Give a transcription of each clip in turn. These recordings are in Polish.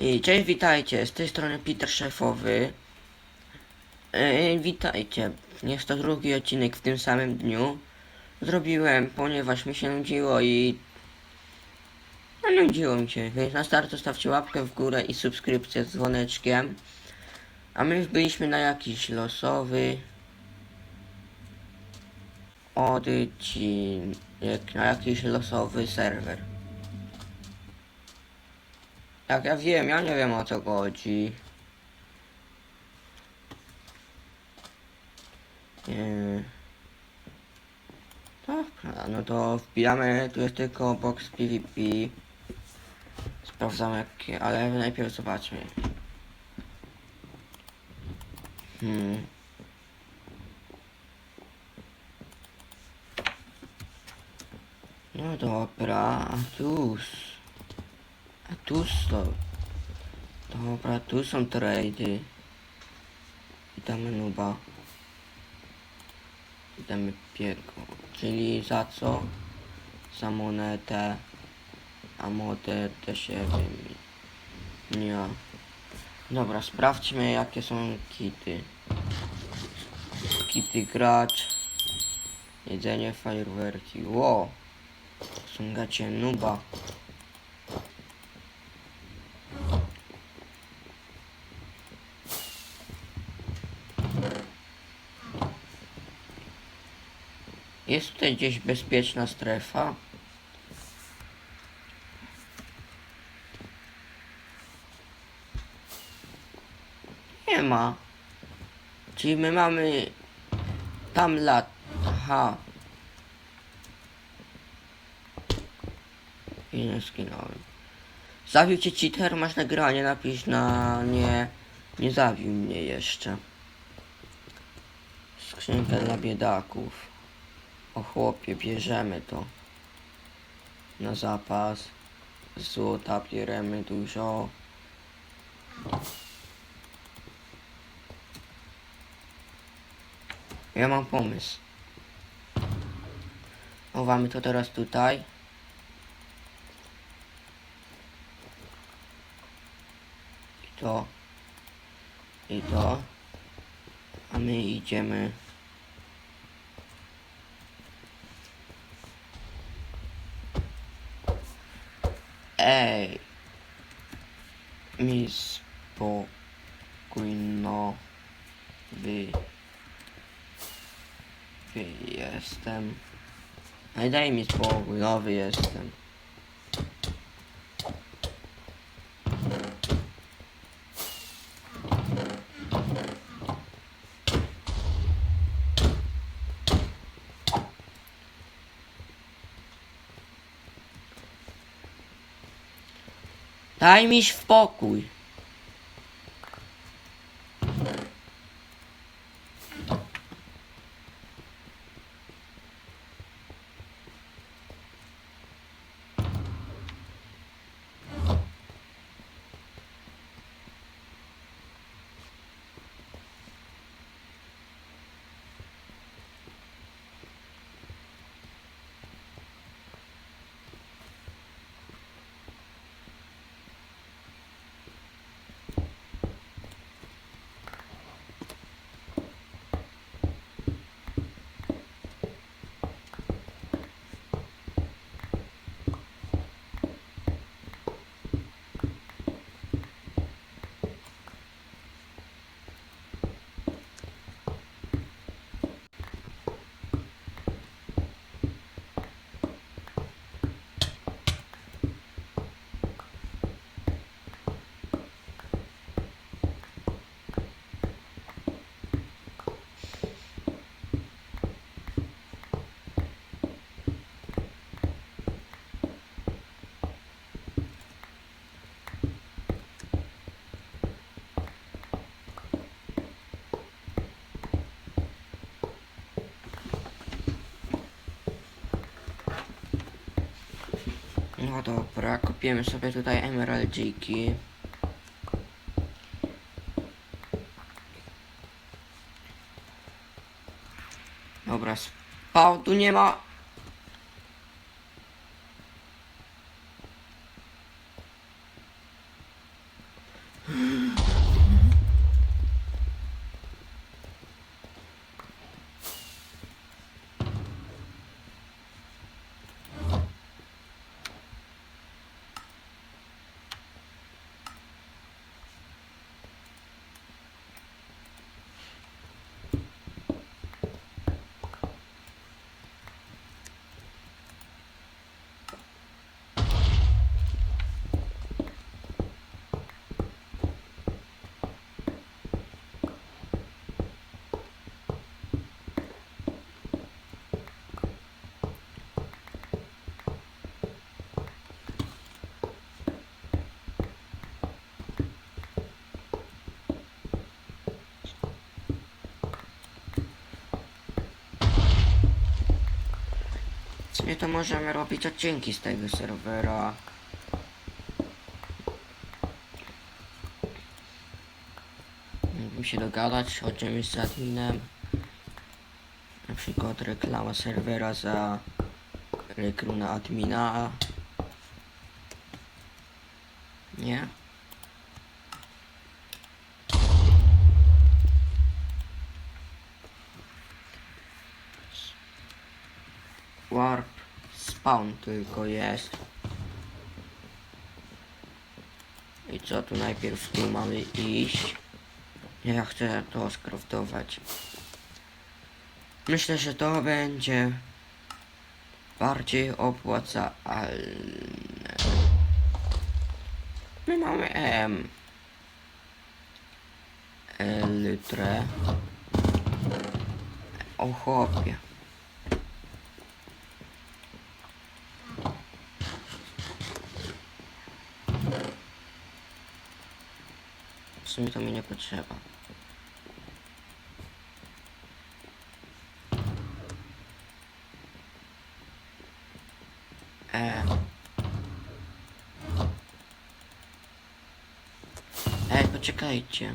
I cześć, witajcie, z tej strony Peter Szefowy. E, witajcie, jest to drugi odcinek w tym samym dniu. Zrobiłem, ponieważ mi się nudziło i... No nudziło mi się, więc na start zostawcie łapkę w górę i subskrypcję z dzwoneczkiem. A my już byliśmy na jakiś losowy... Odcinek, na jakiś losowy serwer. Jak ja wiem, ja nie wiem o co chodzi. Nie. Dobra, no to wbijamy, tu jest tylko box PvP. Sprawdzamy jakie, ale najpierw zobaczmy. Hmm. No dobra, a tuż. A tu są. Dobra, tu są trady. Witamy nuba. Witamy piego. Czyli za co? Za monetę. A monetę się wymienia. Dobra, sprawdźmy jakie są kity. Kity gracz. Jedzenie, fajerwerki. Ło! Są gacie nuba. Jest tutaj gdzieś bezpieczna strefa? Nie ma. Czyli my mamy tam lat. Aha. I nie skinąłem. Zabił cię cheater, masz nagranie, napisz na nie. Nie zabił mnie jeszcze. Skrzynkę dla biedaków. O chłopie, bierzemy to. Na zapas. Złota bieremy dużo. Ja mam pomysł. Chowamy to teraz tutaj. I to. I to. A my idziemy. Ej. Mi spokojno. Wy. Wy jestem. Ej, daj mi spokój, nowy jestem. Daj mi spokój. No dobra, kopiemy sobie tutaj emeraldziki. Dobra, spał, tu nie ma. Sumie to możemy robić odcinki z tego serwera. Mógłbym się dogadać o czymś z adminem. Na przykład reklama serwera za rekruna admina. Nie? Warp spawn tylko jest. I co tu najpierw tu mamy iść? Ja chcę to skraftować. Myślę, że to będzie bardziej opłacalne. My mamy M. Litrę. O chłopie. Sumie to mi nie potrzeba. E. Ej, poczekajcie.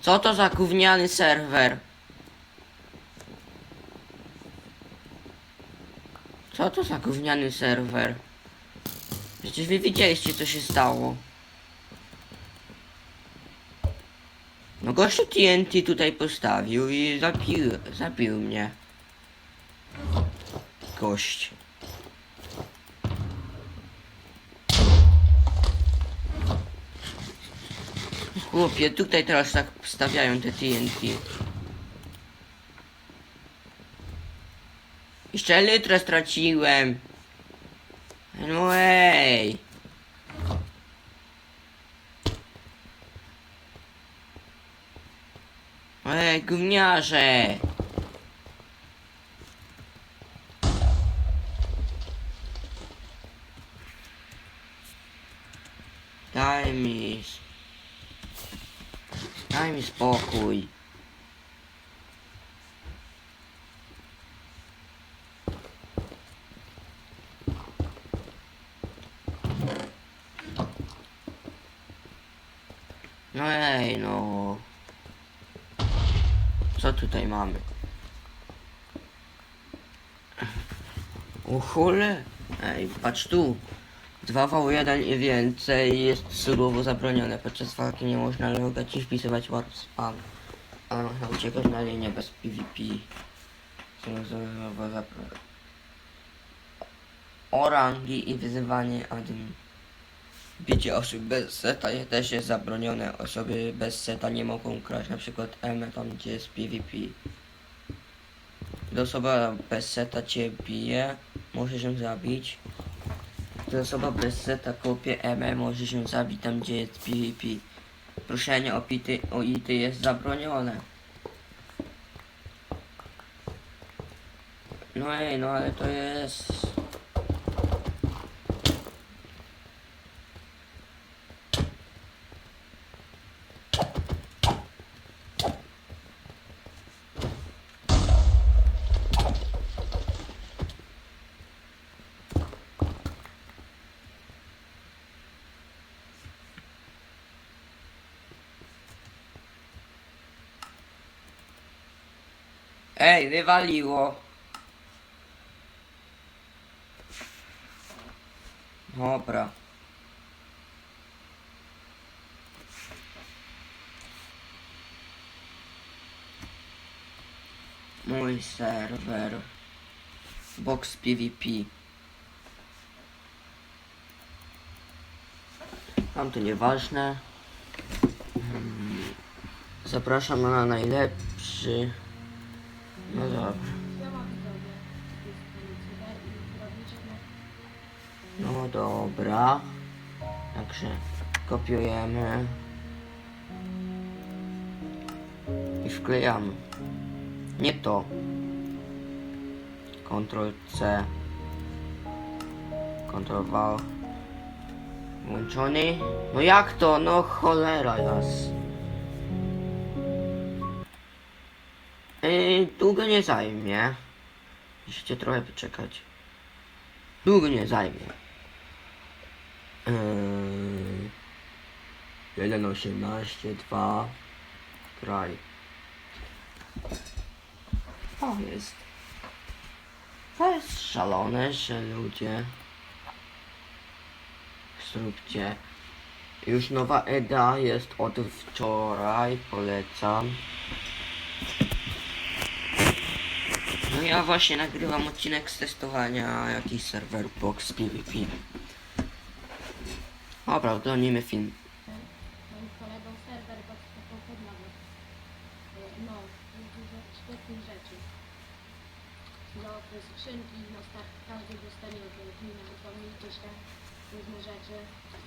Co to za gówniany serwer? Co to za gówniany serwer? Przecież wy widzieliście co się stało. No gościu TNT tutaj postawił i zabił, zabił mnie. Gość. Chłopie, tutaj teraz tak stawiają te TNT. Jeszcze litrę straciłem. No ej. Ej, gówniarze. Daj mi... Daj mi spokój. No ej, no. Co tutaj mamy? O chole. Ej, patrz tu. 2v1 i więcej jest surowo zabronione. Podczas walki nie można logać i wpisywać warp spam. Ale można uciekać na linię bez PvP. Surowo zabronione. Orangi i wyzywanie admin. Bicie osób bez seta też jest zabronione. Osoby bez seta nie mogą kraść na przykład M tam gdzie jest PvP. Gdy osoba bez seta cię bije, możesz ją zabić. Gdy osoba bez seta kopie M, może się zabić tam gdzie jest PvP. Proszenie o, pity, o ity jest zabronione. No ej, no ale to jest... Ej, wywaliło. Dobra. Mój serwer. Box PvP. Mam to nieważne. Hmm. Zapraszam na najlepszy no dobra. Zrobiliśmy No dobra. Także kopiujemy. I wklejamy. Nie to. Ctrl C. Ctrl V. Włączony. No jak to? No cholera jas. Długo nie zajmie. Musicie trochę poczekać. Długo nie zajmie. Yy, 1.18, 2 kraj. Jest. To jest szalone, że ludzie zróbcie. Już nowa EDA jest od wczoraj, polecam. No ja właśnie nagrywam odcinek z testowania jakiś serwer box PvP. Dobra, oglądnijmy film. moim kolegą serwer podmowę. No, jest dużo świetnych rzeczy. No, to skrzynki, no start każdy dostanie od gminy, wypełnijcie się, różne rzeczy.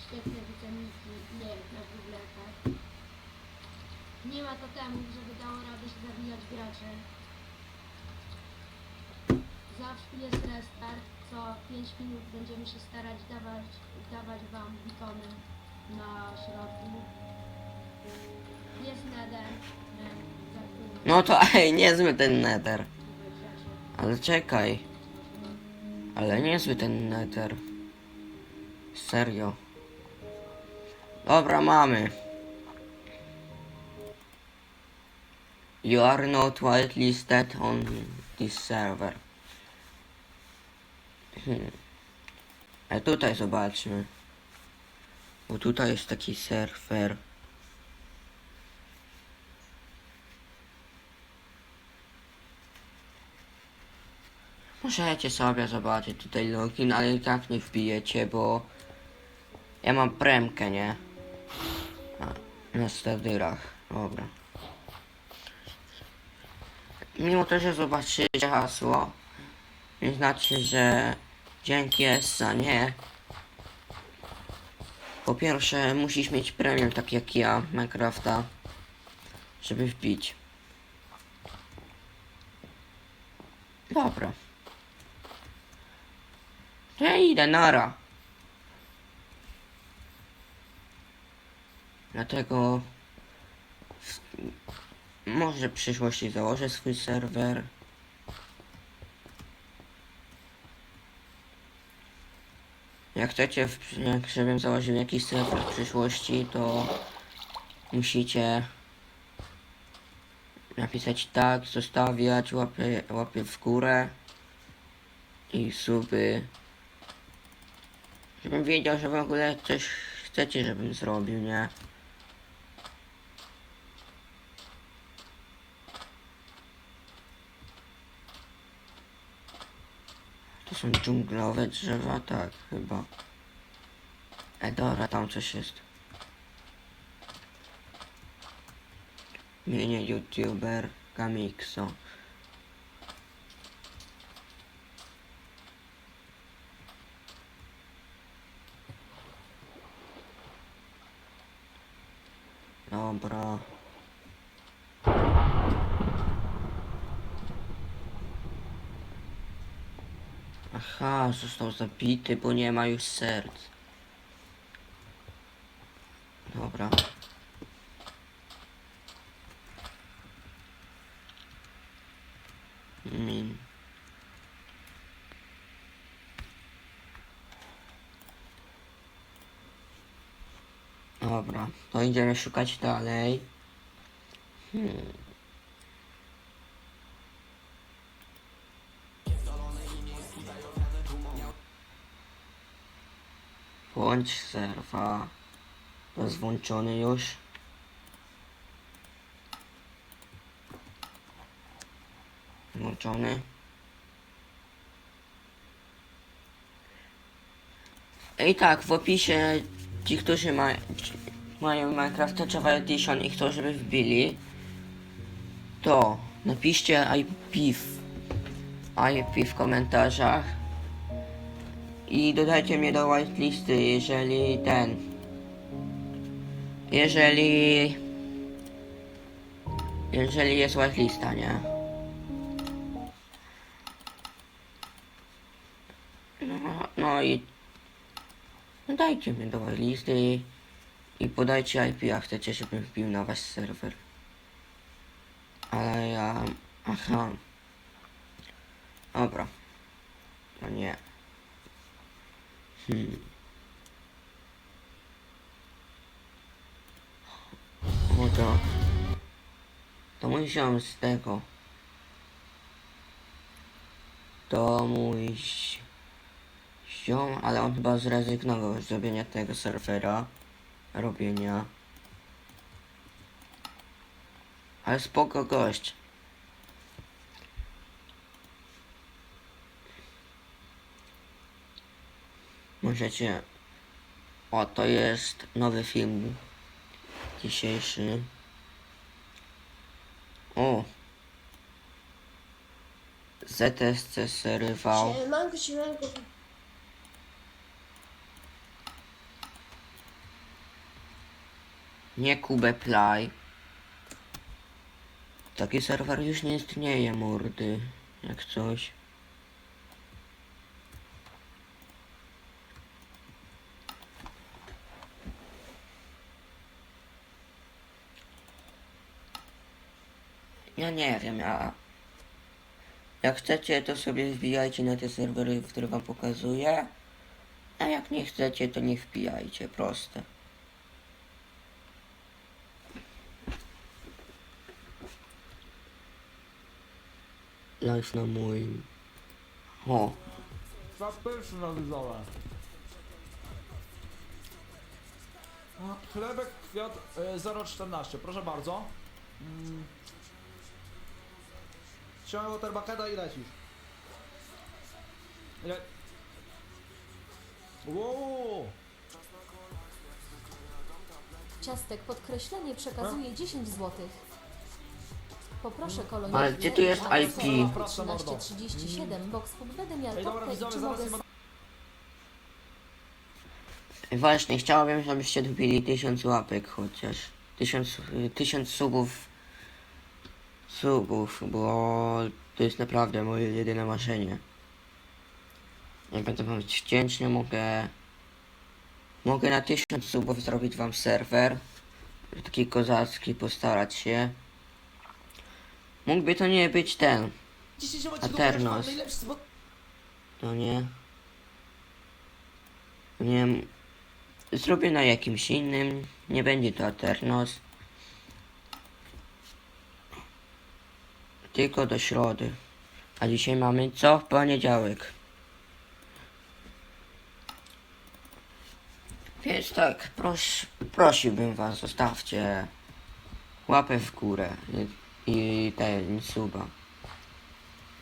Świetne wycenniki, nie na bibliotech. Nie ma to temu, żeby dało radę się zabijać graczy. Zawsze jest restart, co 5 minut będziemy się starać dawać, dawać Wam ikony na środku. Jest nether, No to ej, niezły ten nether. Ale czekaj. Ale niezły ten nether. Serio. Dobra, mamy. You are not whitelisted on this server. Hmm. A tutaj zobaczmy. Bo tutaj jest taki serwer. Możecie sobie zobaczyć tutaj login, ale i tak nie wbijecie, bo ja mam premkę, nie? A, na stadyrach. Dobra. Mimo to, że zobaczycie hasło, nie znaczy, że dzięki ESA nie. Po pierwsze, musisz mieć premium, tak jak ja, Minecrafta, żeby wbić. Dobra. Ja idę, nara. Dlatego w, może w przyszłości założę swój serwer. Jak chcecie, jak żebym założył jakiś serwer w przyszłości, to musicie napisać tak, zostawiać łapy, łapy w górę i suby. Żebym wiedział, że w ogóle coś chcecie, żebym zrobił, nie? Są dżunglowe drzewa, tak, chyba. E, dobra, tam coś jest. Mienie youtuber Kamikso. Dobra. Aha, został zabity, bo nie ma już serc. Dobra. Min. Dobra, to idziemy szukać dalej. Hmm. Włącz serwa. Włączony już. włączony. I tak, w opisie ci, którzy ma, mają Minecraft Java Edition i chcą, żeby wbili, to napiszcie IP w, IP w komentarzach i dodajcie mnie do whitelisty, jeżeli ten, jeżeli, jeżeli jest whitelista, nie? No, no i dajcie mnie do whitelisty i, i podajcie IP, a chcecie, żebym wbił na wasz serwer. Ale ja... Aha. Dobra. No nie. Hmm. O to... To mój ziom z tego. To mój zi- ziom, ale on chyba zrezygnował z zrobienia tego serwera. Robienia. Ale spoko gość. Możecie... O, to jest nowy film dzisiejszy. O! ZSC serywał. Siemanko, siemanko. Nie Kube Play. Taki serwer już nie istnieje, mordy. Jak coś. Ja nie wiem, ja... Jak chcecie, to sobie wbijajcie na te serwery, które wam pokazuję. A jak nie chcecie, to nie wbijajcie, proste. Live na moim. O, Raz pierwszy na wyzole. Chlebek kwiat e, 014, proszę bardzo. Mm. Ściągnę waterbakeda i lecisz. Le... Wow. Ciastek podkreślenie przekazuje 10 zł. Poproszę kolonię. Ale gdzie tu jest IP? 1337 box będę miał Ej, dobra, topkę i widzowie, czy zaraz mogę nie ma... właśnie, chciałabym, żebyście dobili tysiąc łapek chociaż. Tysiąc, y, tysiąc subów. Subów, bo to jest naprawdę moje jedyne marzenie. Jak będę wam wdzięczny, mogę... Mogę na tysiąc subów zrobić wam serwer. Taki kozacki, postarać się. Mógłby to nie być ten, Aternos. spot... No nie. Nie wiem. Zrobię na jakimś innym. Nie będzie to Aternos. Tylko do środy. A dzisiaj mamy co? Poniedziałek. Więc tak, proś, prosiłbym was, zostawcie łapę w górę i, i ten suba.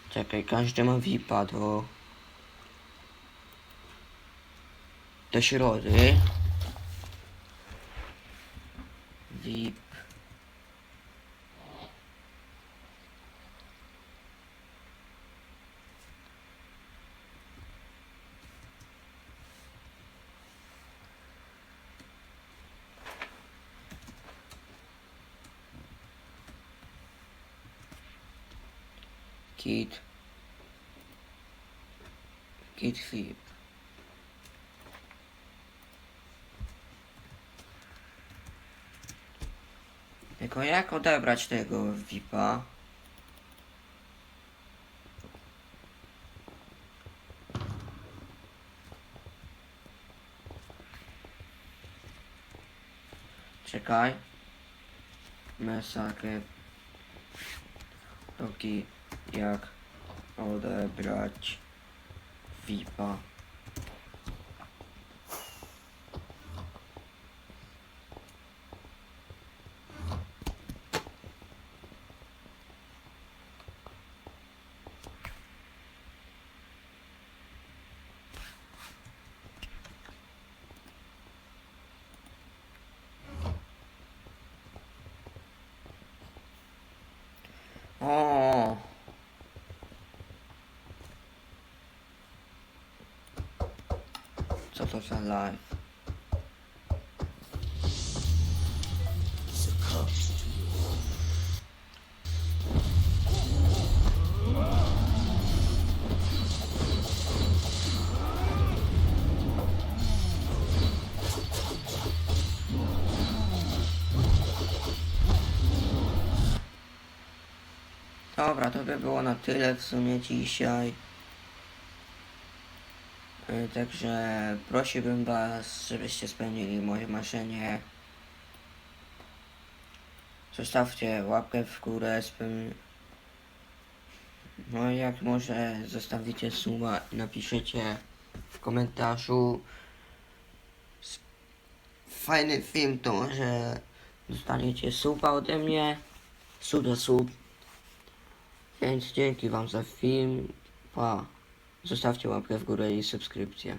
Czekaj, każdy ma VIPa do... Do środy. VIP. Kit. Kit VIP. Tylko jak odebrać tego VIPa? Czekaj. Mesakę. Taki jak odebrać VIPa. O! Za live? Dobra, to by było na tyle w sumie dzisiaj. E, Także prosiłbym Was, żebyście spełnili moje marzenie. Zostawcie łapkę w górę, speł... No jak może zostawicie suba i napiszecie w komentarzu fajny film, to może dostaniecie suba ode mnie. Za sub. Więc dzięki Wam za film. Pa. Zostawcie łapkę w górę i subskrypcję.